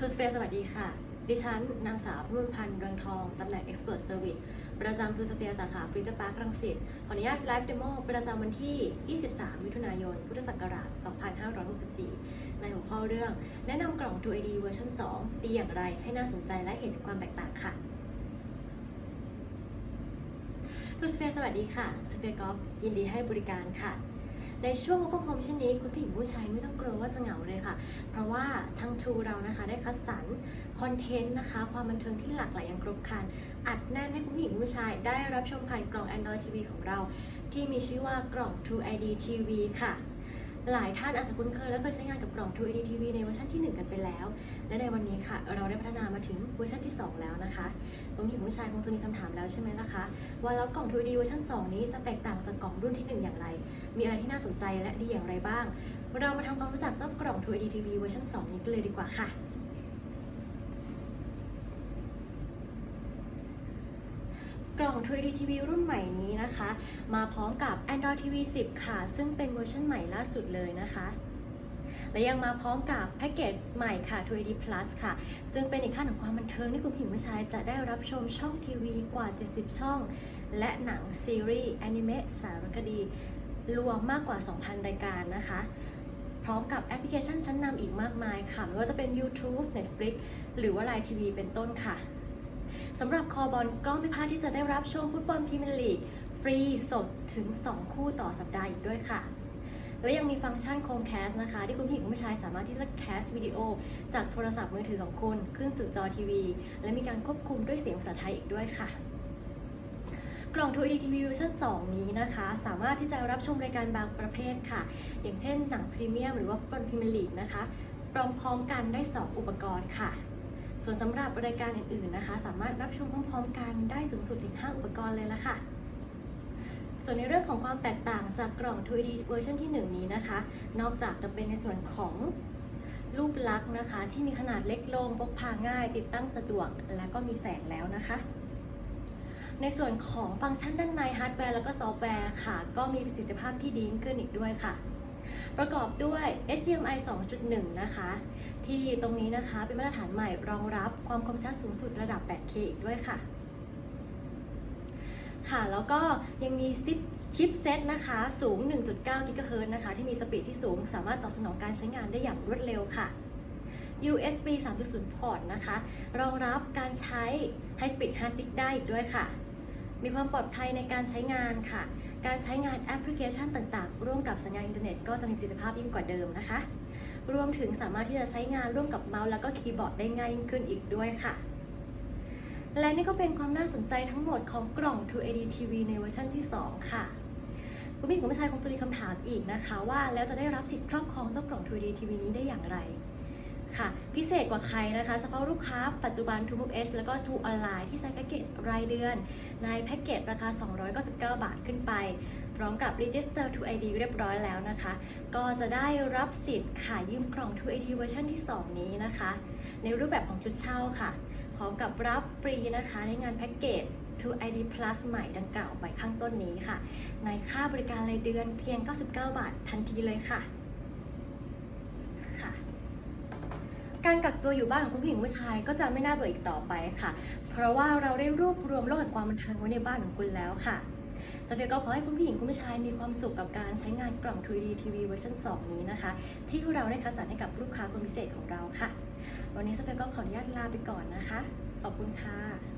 ทูสเฟียสวัสดีค่ะ ดิฉัน นางสาวพิมลพันธ์เรืองทอง ตำแหน่ง Expert Service ประจำทูสเฟียสาขาฟิวเจอร์พาร์ครังสิต ขออนุญาตไลฟ์เดโมประจำวันที่ 23 มิถุนายน พุทธศักราช 2564 ในหัวข้อเรื่อง แนะนำกล่อง 2AD เวอร์ชัน2 ดีอย่างไรให้น่าสนใจและเห็นความแตกต่างค่ะทูสเฟียสวัสดีค่ะสเฟียกอฟยินดีให้บริการค่ะ ในช่วง Work from Home เช่นนี้ คุณผู้หญิงผู้ชายไม่ต้องกลัวว่าจะเหงาเลยค่ะ เพราะว่าทางทูเรานะคะได้คัดสรรคอนเทนต์นะคะ ความบันเทิงที่หลากหลายอย่างครบครัน อัดแน่นให้คุณผู้หญิงผู้ชาย ได้รับชมผ่านกล่อง Android TV ของเรา ที่มีชื่อว่ากล่อง True ID TV ค่ะ หลายท่านอาจจะคุ้นเคยและเคยใช้งานกับกล่อง True ID TV ในเวอร์ชันที่ 1 กันไปแล้ว และในวันนี้ค่ะ เราได้พัฒนามาถึงเวอร์ชันที่ 2 แล้วนะคะคุณผู้หญิงผู้ชายคงจะมีคำถามแล้วใช่ไหมล่ะคะ ว่าแล้วกล่อง True ID เวอร์ชัน2 นี้จะแตกต่างจากกล่องรุ่นที่ 1 อย่างไร มีอะไรที่น่าสนใจและดีอย่างไรบ้าง เรามาทำความรู้จักเจ้ากล่อง True ID TV เวอร์ชัน2 นี้กันเลยดีกว่าค่ะ กล่อง 3D TV รุ่นใหม่นี้นะคะ มาพร้อมกับ Android TV 10 ค่ะ ซึ่งเป็นเวอร์ชันใหม่ล่าสุดเลยนะคะและยังมาพร้อมกับแพ็กเกจใหม่ค่ะ 3D Plus ค่ะ ซึ่งเป็นอีกขั้นของความบันเทิงที่คุณผู้หญิงผู้ชายจะได้รับชมช่องทีวีกว่า 70 ช่อง และหนังซีรีส์แอนิเมะสารคดี รวมมากกว่า 2,000 รายการนะคะ พร้อมกับแอปพลิเคชันชั้นนำอีกมากมายค่ะ ไม่ว่าจะเป็น YouTube Netflix หรือว่า Line TV เป็นต้นค่ะ สำหรับคอบอลก็ไม่พลาดที่จะได้รับชมฟุตบอลพรีเมียร์ลีก ฟรีสดถึง 2 คู่ต่อสัปดาห์อีกด้วยค่ะ และยังมีฟังก์ชันโคมแคสนะคะ ที่คุณผู้หญิงคุณผู้ชายสามารถที่จะแคสวิดีโอ จากโทรศัพท์มือถือของคุณ ขึ้นสู่จอทีวี และมีการควบคุมด้วยเสียงภาษาไทยอีกด้วยค่ะกล่อง 2D TV Vision 2 นี้นะคะ สามารถที่จะรับชมรายการบางประเภทค่ะ อย่างเช่นหนังพรีเมียมหรือว่าฟุตบอลพรีเมียร์ลีกนะคะพร้อมๆกันได้ 2 อุปกรณ์ค่ะ ส่วนสำหรับรายการอื่นๆนะคะ สามารถรับชมพร้อมๆกันได้สูงสุดถึง 5 อุปกรณ์เลยละค่ะ ส่วนในเรื่องของความแตกต่างจากกล่อง 2D เวอร์ชันที่ 1 นี้นะคะ นอกจากจะเป็นในส่วนของรูปลักษณ์นะคะ ที่มีขนาดเล็กลงพกพาง่าย ติดตั้งสะดวก และก็มีแสงแล้วนะคะ ในส่วนของฟังก์ชันด้านในฮาร์ดแวร์แล้วก็ซอฟต์แวร์ค่ะ ก็มีประสิทธิภาพที่ดีขึ้นอีกด้วยค่ะ ประกอบด้วย HDMI 2.1 นะคะ ที่ตรงนี้นะคะเป็นมาตรฐานใหม่รองรับความคมชัดสูงสุดระดับ 8K อีกด้วยค่ะค่ะ แล้วก็ยังมีซิปชิปเซตนะคะ สูง 1.9 GHz นะคะ ที่มีสปีดที่สูง สามารถตอบสนองการใช้งานได้อย่างรวดเร็วค่ะ USB 3.0 พอร์ตนะคะ รองรับการใช้ High Speed Hard Disk ได้อีกด้วยค่ะ มีความปลอดภัยในการใช้งานค่ะ การใช้งานแอปพลิเคชันต่างๆ ร่วมกับสัญญาณอินเทอร์เน็ตก็จะมีประสิทธิภาพยิ่งกว่าเดิมนะคะ รวมถึงสามารถที่จะใช้งานร่วมกับเมาส์แล้วก็คีย์บอร์ดได้ง่ายยิ่งขึ้นอีกด้วยค่ะ และนี่ก็เป็นความน่าสนใจทั้งหมดของกล่อง 2AD TV ในเวอร์ชันที่ 2 ค่ะคุณผู้หญิงคุณผู้ชายคงจะมีคำถามอีกนะคะ ว่าแล้วจะได้รับสิทธิ์ครอบครองเจ้ากล่อง 2AD TV นี้ได้อย่างไร ค่ะ พิเศษกว่าใครนะคะเฉพาะลูกค้าปัจจุบัน True Move H แล้วก็ True Online ที่ใช้แพ็กเกจรายเดือน ในแพ็กเกจราคา 299 บาทขึ้นไป พร้อมกับ Register to ID เรียบร้อยแล้วนะคะ ก็จะได้รับสิทธิ์ขายยืมกล่อง2 ID เวอร์ชันที่ 2 นี้นะคะ ในรูปแบบของชุดเช่าค่ะ พร้อมกับรับฟรีนะคะในงานแพ็กเกจ True ID Plus ใหม่ดังกล่าวไปข้างต้นนี้ค่ะ ในค่าบริการรายเดือนเพียง 99 บาททันทีเลยค่ะ การกักตัวอยู่บ้านของคุณผู้หญิงผู้ชายก็จะไม่น่าเบื่ออีกต่อไปค่ะ เพราะว่าเราได้รวบรวมโลกแห่งความบันเทิงไว้ในบ้านของคุณแล้วค่ะสเปียก็ขอให้คุณผู้หญิงคุณผู้ชายมีความสุขกับการใช้งานกล่อง 3D TV เวอร์ชัน2 นี้นะคะ ที่เราได้คัดสรรให้กับลูกค้าคนพิเศษของเราค่ะ วันนี้สเปียก็ขออนุญาตลาไปก่อนนะคะ ขอบคุณค่ะ